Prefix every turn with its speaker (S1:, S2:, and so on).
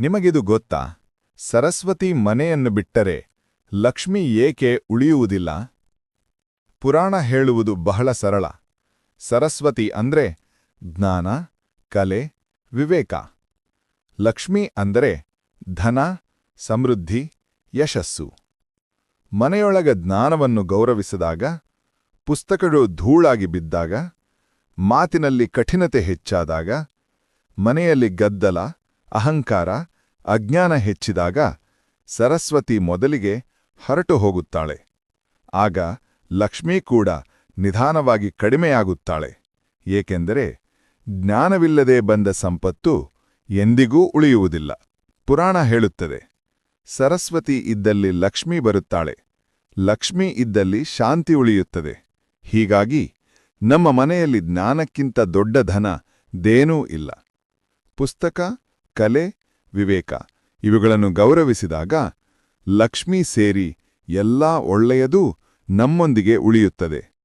S1: ನಿಮಗಿದು ಗೊತ್ತಾ? ಸರಸ್ವತಿ ಮನೆಯನ್ನು ಬಿಟ್ಟರೆ ಲಕ್ಷ್ಮಿ ಏಕೆ ಉಳಿಯುವುದಿಲ್ಲ? ಪುರಾಣ ಹೇಳುವುದು ಬಹಳ ಸರಳ. ಸರಸ್ವತಿ ಅಂದ್ರೆ ಜ್ಞಾನ, ಕಲೆ, ವಿವೇಕ. ಲಕ್ಷ್ಮಿ ಅಂದರೆ ಧನ, ಸಮೃದ್ಧಿ, ಯಶಸ್ಸು. ಮನೆಯೊಳಗ ಜ್ಞಾನವನ್ನು ಗೌರವಿಸಿದಾಗ, ಪುಸ್ತಕಗಳು ಧೂಳಾಗಿ ಬಿದ್ದಾಗ, ಮಾತಿನಲ್ಲಿ ಕಠಿಣತೆ ಹೆಚ್ಚಾದಾಗ, ಮನೆಯಲ್ಲಿ ಗದ್ದಲ ಅಹಂಕಾರ, ಅಜ್ಞಾನ ಹೆಚ್ಚಿದಾಗ ಸರಸ್ವತಿ ಮೊದಲಿಗೆ ಹರಟು ಹೋಗುತ್ತಾಳೆ. ಆಗ ಲಕ್ಷ್ಮೀ ಕೂಡ ನಿಧಾನವಾಗಿ ಕಡಿಮೆಯಾಗುತ್ತಾಳೆ. ಏಕೆಂದರೆ ಜ್ಞಾನವಿಲ್ಲದೆ ಬಂದ ಸಂಪತ್ತು ಎಂದಿಗೂ ಉಳಿಯುವುದಿಲ್ಲ. ಪುರಾಣ ಹೇಳುತ್ತದೆ, ಸರಸ್ವತಿ ಇದ್ದಲ್ಲಿ ಲಕ್ಷ್ಮಿ ಬರುತ್ತಾಳೆ. ಲಕ್ಷ್ಮಿ ಇದ್ದಲ್ಲಿ ಶಾಂತಿ ಉಳಿಯುತ್ತದೆ. ಹೀಗಾಗಿ ನಮ್ಮ ಮನೆಯಲ್ಲಿ ಜ್ಞಾನಕ್ಕಿಂತ ದೊಡ್ಡ ಧನ ದೇನೂ ಇಲ್ಲ. ಪುಸ್ತಕ ಕಲೆ ವಿವೇಕ ಇವುಗಳನ್ನು ಗೌರವಿಸಿದಾಗ ಲಕ್ಷ್ಮೀ ಸೇರಿ ಎಲ್ಲಾ ಒಳ್ಳೆಯದೂ ನಮ್ಮೊಂದಿಗೆ ಉಳಿಯುತ್ತದೆ.